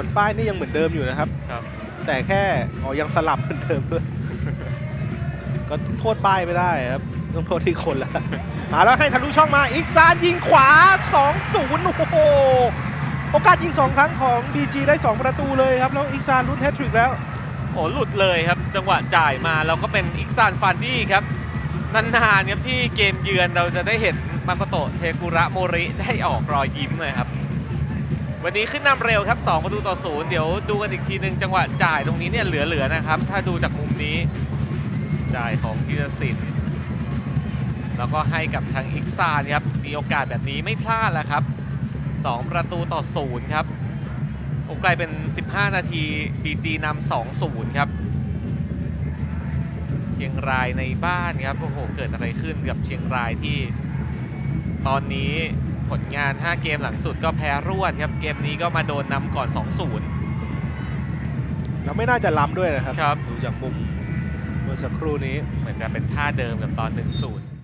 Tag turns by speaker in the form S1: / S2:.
S1: ส่วนป้ายนี่ยังเหมือนเดิมอยู่นะครับ
S2: ครับ
S1: แต่แค่อ๋อยังสลับเหมือนเดิมด้วยก็โทษป้ายไม่ได้ครับต้องโทษที่คนละมาแล้วให้ทะลุช่องมาอีกซานยิงขวา 2-0 โอ้โหโอกาสยิง 2 ครั้งของ BG ได้ 2 ประตูเลยครับ แล้วอีกซานลุ้นแฮตทริกแล้ว
S2: โอ้หลุดเลยครับ จังหวะจ่ายมาแล้วก็เป็นอิกซานฟันดี้ครับนานๆครับที่เกมเยือนเราจะได้เห็นมันโกโตะเทกุระโมริได้ออกรอยยิ้มเลยครับ วันนี้ขึ้นนำเร็วครับ2ประตูต่อศูนย์เดี๋ยวดูกันอีกทีหนึ่งจังหวะจ่ายตรงนี้เนี่ยเหลือๆนะครับ ถ้าดูจากมุมนี้จ่ายของธีรศิลป์แล้วก็ให้กับทางอิกซานครับมีโอกาสแบบนี้ไม่พลาดแล้วครับ 2 ประตูต่อศูนย์ครับโอกลายเป็น 15 นาที BG นำ2-0 ครับเชียงรายในบ้านครับโอ้โหเกิดอะไรขึ้นกับเชียงรายที่ตอนนี้ ผลงาน 5 เกมหลังสุดก็แพ้รวดครับ เกมนี้ก็มาโดนนำก่อน 2-0
S1: แล้วไม่น่าจะล้ำด้วยนะครับ
S2: ครับ
S1: ดูจากมุมเมื่อสักครู่นี้
S2: เหมือนจะเป็นท่าเดิมกับตอน 1-0